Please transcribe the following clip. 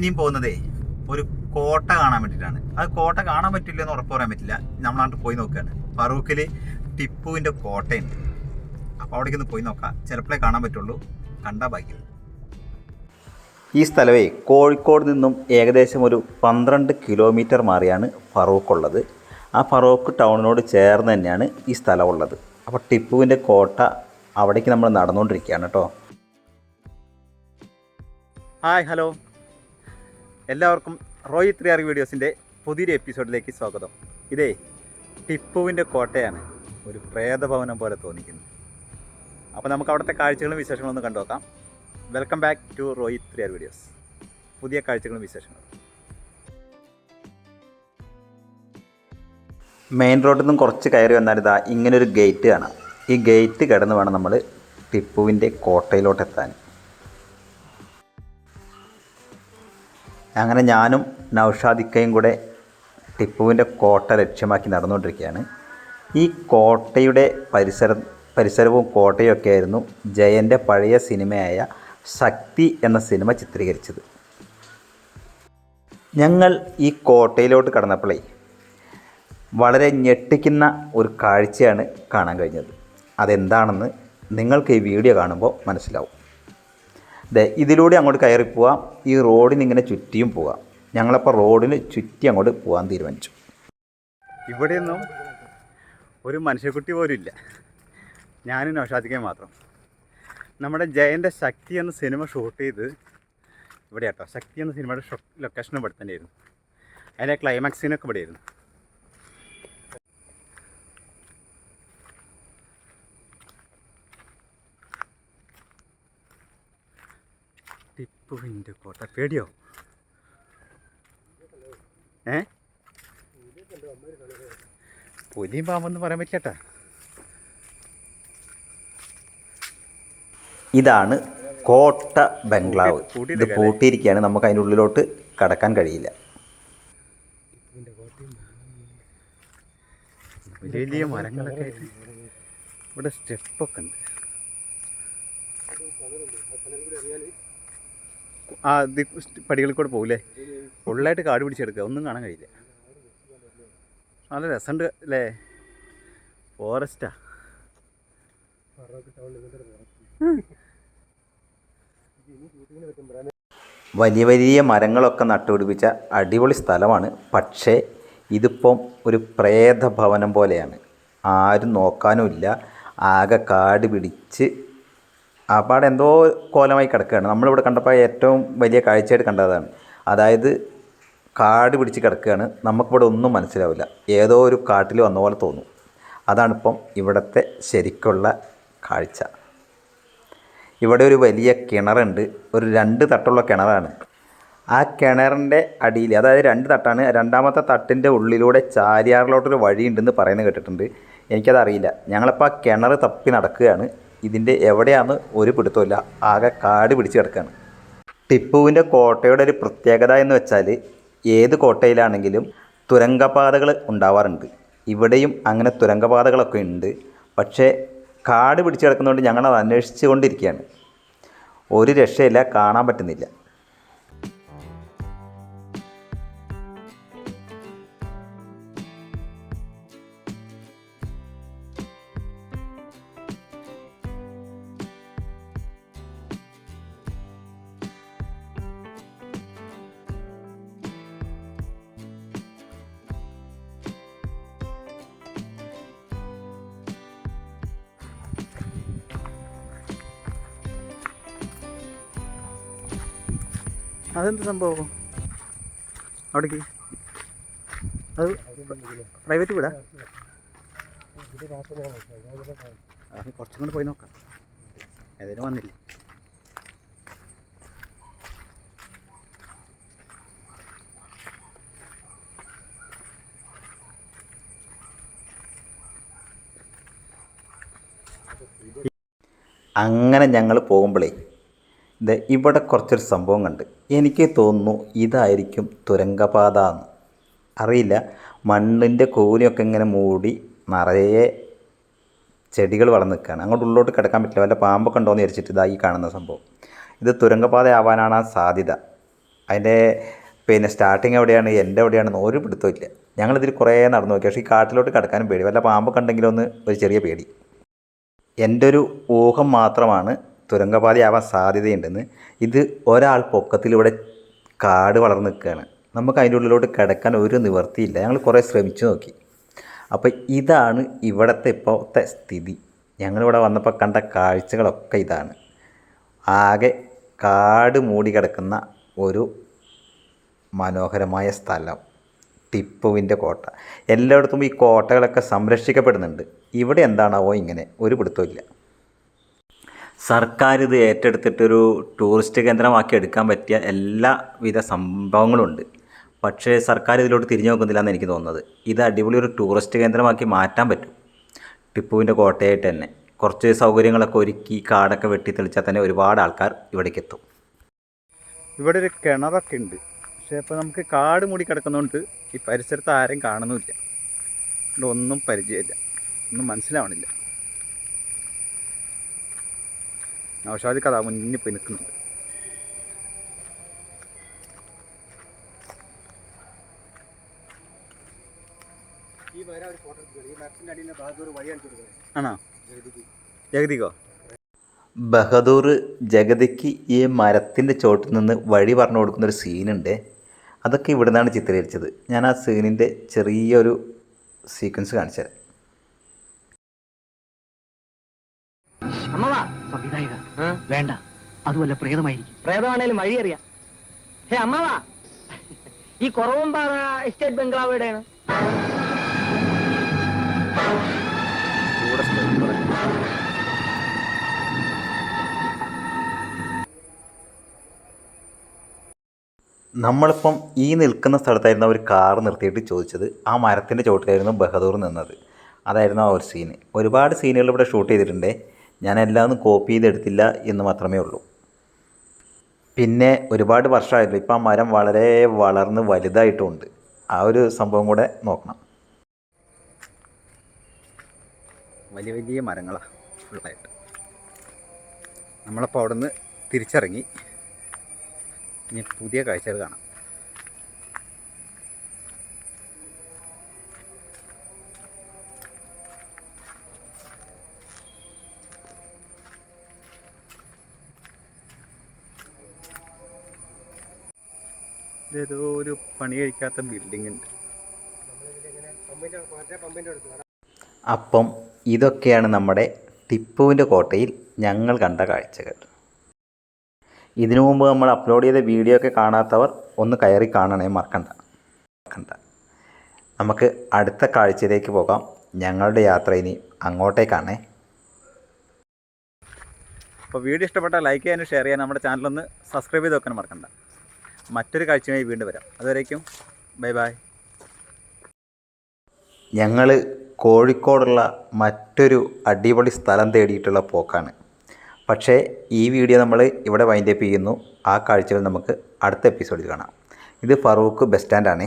ഇനിയും പോകുന്നതേ ഒരു കോട്ട കാണാൻ വേണ്ടിയിട്ടാണ്. അത് കോട്ട കാണാൻ പറ്റില്ല എന്ന് ഉറപ്പ് പറയാൻ പറ്റില്ല. നമ്മളാണ്ട് പോയി നോക്കുകയാണ്. ഫറൂഖിൽ ടിപ്പുവിന്റെ കോട്ടയുണ്ട്. അപ്പോൾ അവിടേക്ക് ഒന്ന് പോയി നോക്കാം. ചിലപ്പോഴേ കാണാൻ പറ്റുള്ളൂ. കണ്ടാ ഭാഗ്യം. ഈ സ്ഥലമേ കോഴിക്കോട് നിന്നും ഏകദേശം ഒരു പന്ത്രണ്ട് കിലോമീറ്റർ മാറിയാണ് ഫറൂഖ് ഉള്ളത് ആ ഫറൂഖ് ടൗണിനോട് ചേർന്ന് തന്നെയാണ് ഈ സ്ഥലമുള്ളത്. അപ്പോൾ ടിപ്പുവിന്റെ കോട്ട അവിടേക്ക് നമ്മൾ നടന്നുകൊണ്ടിരിക്കുകയാണ് കേട്ടോ. Hi hello. എല്ലാവർക്കും റോയി ത്രീ വീഡിയോസിന്റെ പുതിയൊരു എപ്പിസോഡിലേക്ക് സ്വാഗതം. ഇതേ ടിപ്പുവിന്റെ കോട്ടയാണ് ഒരു പ്രേതഭവനം പോലെ തോന്നിക്കുന്നത്. അപ്പോൾ നമുക്ക് അവിടുത്തെ കാഴ്ചകളും വിശേഷങ്ങളും ഒന്ന് കണ്ടുനോക്കാം. Welcome back to Roy three R videos. പുതിയ കാഴ്ചകളും വിശേഷങ്ങളും. മെയിൻ റോഡിൽ നിന്നും കുറച്ച് കയറി വന്നാൽ ഇതാ ഇങ്ങനൊരു ഗേറ്റ് കാണാം. ഈ ഗേറ്റ് കടന്ന് വേണം നമ്മൾ ടിപ്പുവിന്റെ കോട്ടയിലോട്ട് അങ്ങനെ ഞാനും നൗഷാദിക്കയും കൂടെ ടിപ്പുവിന്റെ കോട്ട ലക്ഷ്യമാക്കി നടന്നുകൊണ്ടിരിക്കുകയാണ്. ഈ കോട്ടയുടെ പരിസര പരിസരവും കോട്ടയും ഒക്കെ ആയിരുന്നു ജയന്റെ പഴയ സിനിമയായ ശക്തി എന്ന സിനിമ ചിത്രീകരിച്ചത്. ഞങ്ങൾ ഈ കോട്ടയിലോട്ട് കടന്നപ്പോഴേ വളരെ ഞെട്ടിക്കുന്ന ഒരു കാഴ്ചയാണ് കാണാൻ കഴിഞ്ഞത്. അതെന്താണെന്ന് നിങ്ങൾക്ക് ഈ വീഡിയോ കാണുമ്പോൾ മനസ്സിലാവും. ദേ ഇതിലൂടെ അങ്ങോട്ട് കയറി പോവാം. ഈ റോഡിന് ഇങ്ങനെ ചുറ്റിയും പോവാം. ഞങ്ങളപ്പോൾ റോഡിന് ചുറ്റി അങ്ങോട്ട് പോകാൻ തീരുമാനിച്ചു. ഇവിടെയൊന്നും ഒരു മനുഷ്യക്കുട്ടി പോലും ഇല്ല. ഞാനും നൗഷാദിക്കാൻ മാത്രം. നമ്മുടെ ജയന്റെ ശക്തി എന്ന സിനിമ ഷൂട്ട് ചെയ്ത് ഇവിടെ കേട്ടോ ശക്തി എന്ന സിനിമയുടെ ലൊക്കേഷനും ഇവിടെ തന്നെയായിരുന്നു അതിന്റെ ക്ലൈമാക്സിനൊക്കെ ഇവിടെയായിരുന്നു. ടിപ്പുവിന്റെ കോട്ട പേടിയോ? ഏ? പുലിയും പാമ്പെന്ന് പറയാൻ പറ്റില്ല ഇതാണ് കോട്ട ബംഗ്ലാവ്. ഇത് പൂട്ടിയിരിക്കുകയാണ്. നമുക്ക് അതിന്റെ ഉള്ളിലോട്ട് കടക്കാൻ കഴിയില്ല. വലിയ വലിയ മരങ്ങളൊക്കെ ആയിട്ട് ഇവിടെ സ്റ്റെപ്പൊക്കെ ഉണ്ട്. ആ പടികളിൽ കൂടെ പോകില്ലേ ഫുള്ളായിട്ട് കാട് പിടിച്ചെടുക്കുക. ഒന്നും കാണാൻ കഴിയില്ല. നല്ല രസമുണ്ട് അല്ലേ? ഫോറസ്റ്റാ. വലിയ വലിയ മരങ്ങളൊക്കെ നട്ടുപിടിപ്പിച്ച അടിപൊളി സ്ഥലമാണ്. പക്ഷേ ഇതിപ്പം ഒരു പ്രേതഭവനം പോലെയാണ്. ആരും നോക്കാനുമില്ല. ആകെ കാട് പിടിച്ച് അപ്പാടെ എന്തോ കോലമായി കിടക്കുകയാണ്. നമ്മളിവിടെ കണ്ടപ്പോൾ ഏറ്റവും വലിയ കാഴ്ചയായിട്ട് കണ്ടതാണ് അതായത് കാട് പിടിച്ച് കിടക്കുകയാണ്. നമുക്കിവിടെ ഒന്നും മനസ്സിലാവില്ല. ഏതോ ഒരു കാട്ടിൽ വന്ന പോലെ തോന്നും. അതാണിപ്പം ഇവിടുത്തെ ശരിക്കുള്ള കാഴ്ച. ഇവിടെ ഒരു വലിയ കിണറുണ്ട്. ഒരു രണ്ട് തട്ടുള്ള കിണറാണ്. ആ കിണറിന്റെ അടിയിൽ അതായത് രണ്ട് തട്ടാണ്. രണ്ടാമത്തെ തട്ടിന്റെ ഉള്ളിലൂടെ ചാരിയാറിലോട്ടൊരു വഴിയുണ്ടെന്ന് പറയുന്നത് കേട്ടിട്ടുണ്ട്. എനിക്കതറിയില്ല. ഞങ്ങളിപ്പോൾ ആ കിണർ തപ്പി നടക്കുകയാണ്. ഇതിന്റെ എവിടെയാണെന്ന് ഒരു പിടുത്തമില്ല ആകെ കാട് പിടിച്ച് കിടക്കുകയാണ് ടിപ്പുവിന്റെ കോട്ടയുടെ ഒരു പ്രത്യേകത എന്ന് വെച്ചാൽ ഏത് കോട്ടയിലാണെങ്കിലും തുരങ്കപാതകൾ ഉണ്ടാവാറുണ്ട്. ഇവിടെയും അങ്ങനെ തുരങ്കപാതകളൊക്കെ ഉണ്ട്. പക്ഷേ കാട് പിടിച്ച് കിടക്കുന്നതുകൊണ്ട് ഞങ്ങളത് അന്വേഷിച്ചു കൊണ്ടിരിക്കുകയാണ് ഒരു രക്ഷയില്ല കാണാൻ പറ്റുന്നില്ല. അതെന്ത് സംഭവം? അവിടേക്ക്. അത് പ്രൈവറ്റ് വീടാ? കുറച്ചും കൂടെ പോയി നോക്കാം. ഏതായാലും വന്നില്ല. അങ്ങനെ ഞങ്ങൾ പോകുമ്പോഴേ ഇവിടെ കുറച്ചൊരു സംഭവം കണ്ട്. എനിക്ക് തോന്നുന്നു ഇതായിരിക്കും തുരങ്കപാത എന്ന്. അറിയില്ല. മണ്ണിന്റെ കോലിയൊക്കെ ഇങ്ങനെ മൂടി നിറയെ ചെടികൾ വളർന്ന് നിൽക്കുകയാണ്. അങ്ങോട്ട് ഉള്ളോട്ട് കിടക്കാൻ പറ്റില്ല. വല്ല പാമ്പൊക്കെ ഉണ്ടോയെന്ന് വിചാരിച്ചിട്ട് ഇതായി കാണുന്ന സംഭവം. ഇത് തുരങ്കപാത ആവാനാണ് ആ സാധ്യത. അതിന്റെ പിന്നെ സ്റ്റാർട്ടിങ് എവിടെയാണ് എന്റെ എവിടെയാണെന്ന് ഒരു പിടുത്തവും ഇല്ല. ഞങ്ങളിതിൽ കുറേ നടന്നു നോക്കി. പക്ഷേ ഈ കാട്ടിലോട്ട് കിടക്കാനും പേടി. വല്ല പാമ്പൊക്കെ ഉണ്ടെങ്കിലൊന്ന് ഒരു ചെറിയ പേടി. എന്റെ ഒരു ഊഹം മാത്രമാണ് തുരങ്കപാതയാവാൻ സാധ്യതയുണ്ടെന്ന് ഇത് ഒരാൾ പൊക്കത്തിലൂടെ കാട് വളർന്ന് നിൽക്കുകയാണ്. നമുക്ക് അതിന്റെ ഉള്ളിലോട്ട് കിടക്കാൻ ഒരു നിവർത്തിയില്ല ഞങ്ങൾ കുറേ ശ്രമിച്ചു നോക്കി. അപ്പോൾ ഇതാണ് ഇവിടുത്തെ ഇപ്പോഴത്തെ സ്ഥിതി. ഞങ്ങളിവിടെ വന്നപ്പോൾ കണ്ട കാഴ്ചകളൊക്കെ ഇതാണ്. ആകെ കാട് മൂടി കിടക്കുന്ന ഒരു മനോഹരമായ സ്ഥലം. ടിപ്പുവിന്റെ കോട്ട. എല്ലായിടത്തും ഈ കോട്ടകളൊക്കെ സംരക്ഷിക്കപ്പെടുന്നുണ്ട്. ഇവിടെ എന്താണാവോ ഇങ്ങനെ? ഒരു പിടുത്തമില്ല സർക്കാർ ഇത് ഏറ്റെടുത്തിട്ടൊരു ടൂറിസ്റ്റ് കേന്ദ്രമാക്കി എടുക്കാൻ പറ്റിയ എല്ലാവിധ സംഭവങ്ങളുണ്ട്. പക്ഷേ സർക്കാർ ഇതിലോട്ട് തിരിഞ്ഞു നോക്കുന്നില്ല എന്ന് എനിക്ക് തോന്നുന്നത്. ഇത് അടിപൊളി ഒരു ടൂറിസ്റ്റ് കേന്ദ്രമാക്കി മാറ്റാൻ പറ്റും. ടിപ്പുവിന്റെ കോട്ടയായിട്ട് തന്നെ. കുറച്ച് സൗകര്യങ്ങളൊക്കെ ഒരുക്കി കാടൊക്കെ വെട്ടി തെളിച്ചാൽ തന്നെ ഒരുപാട് ആൾക്കാർ ഇവിടേക്ക് എത്തും ഇവിടെ ഒരു കിണറൊക്കെ ഉണ്ട്. പക്ഷേ ഇപ്പോൾ നമുക്ക് കാട് മൂടി കിടക്കുന്നതുകൊണ്ട് ഈ പരിസരത്ത് ആരും കാണുന്നുമില്ല. ഇവിടെ ഒന്നും പരിചയമില്ല. ഒന്നും മനസ്സിലാവണില്ല നൗഷാദ് കഥ മുന്നിൽ പോയി നിൽക്കുന്നുണ്ട് ഈ വര ഒരു ഫോട്ടോ എടുത്തു ഈ മരത്തിന്റെ അടിയിൽ ഭാഗത്ത് ഒരു മുന്നിൽ പോയി നിൽക്കുന്നുണ്ട്. ആണോ? ജഗതിക്കോ. ബഹദൂർ ജഗതിക്ക് ഈ മരത്തിന്റെ ചോട്ടിൽ നിന്ന് വഴി പറഞ്ഞു കൊടുക്കുന്ന ഒരു സീനുണ്ട്. അതൊക്കെ ഇവിടെ നിന്നാണ് ചിത്രീകരിച്ചത്. ഞാൻ ആ സീനിന്റെ ചെറിയൊരു സീക്വൻസ് കാണിച്ചു തരാം വേണ്ട. അതുമല്ല പ്രേതമായിരിക്കും. പ്രേതമാണേലും വഴി അറിയാം ഹേ അമ്മാവാ. ഈ കുറവുംപാറ എസ്റ്റേറ്റ് ബംഗ്ലാവ് എവിടെയാണ് നമ്മളിപ്പം ഈ നിൽക്കുന്ന സ്ഥലത്തായിരുന്നു അവർ കാർ നിർത്തിയിട്ട് ചോദിച്ചത്. ആ മരത്തിന്റെ ചോട്ടിലായിരുന്നു ബഹദൂർ നിന്നത്. അതായിരുന്നു ആ ഒരു സീന് ഒരുപാട് സീനുകൾ ഇവിടെ ഷൂട്ട് ചെയ്തിട്ടുണ്ട്. ഞാൻ എല്ലാം കോപ്പി ചെയ്തെടുത്തില്ല എന്ന് മാത്രമേ ഉള്ളൂ. പിന്നെ ഒരുപാട് വർഷമായല്ലോ ഇപ്പം ആ മരം വളരെ വളർന്ന് വലുതായിട്ടുണ്ട്. ആ ഒരു സംഭവം കൂടെ നോക്കണം. വലിയ വലിയ മരങ്ങളാണ് ഫുള്ളായിട്ട് നമ്മളപ്പോൾ അവിടെ നിന്ന് തിരിച്ചിറങ്ങി. ഇനി പുതിയ കാഴ്ചകൾ കാണാം. ഇതേതോ ഒരു പണി കഴിക്കാത്ത ബിൽഡിംഗ് ഉണ്ട്. അപ്പം ഇതൊക്കെയാണ് നമ്മുടെ ടിപ്പുവിന്റെ കോട്ടയിൽ ഞങ്ങൾ കണ്ട കാഴ്ചകൾ. ഇതിനു മുമ്പ് നമ്മൾ അപ്ലോഡ് ചെയ്ത വീഡിയോ ഒക്കെ കാണാത്തവർ ഒന്ന് കയറി കാണണേ മറക്കണ്ട. മറക്കണ്ട. നമുക്ക് അടുത്ത കാഴ്ചയിലേക്ക് പോകാം. ഞങ്ങളുടെ യാത്ര ഇനി അങ്ങോട്ടേക്കാണേ. അപ്പോൾ വീഡിയോ ഇഷ്ടപ്പെട്ടാൽ ലൈക്ക് ചെയ്യാനും ഷെയർ ചെയ്യാനും നമ്മുടെ ചാനലൊന്ന് സബ്സ്ക്രൈബ് ചെയ്ത് വെക്കാനും മറക്കണ്ട. മറ്റൊരു കാഴ്ചയുമായി വീണ്ടും വരാം. അതുവരേക്കും ബൈ ബൈ. ഞങ്ങൾ കോഴിക്കോടുള്ള മറ്റൊരു അടിപൊളി സ്ഥലം തേടിയിട്ടുള്ള പോക്കാണ്. പക്ഷേ ഈ വീഡിയോ നമ്മൾ ഇവിടെ വൈൻഡപ്പ് ചെയ്യുന്നു. ആ കാഴ്ചകൾ നമുക്ക് അടുത്ത എപ്പിസോഡിൽ കാണാം. ഇത് ഫറൂഖ് ബസ് സ്റ്റാൻഡാണ്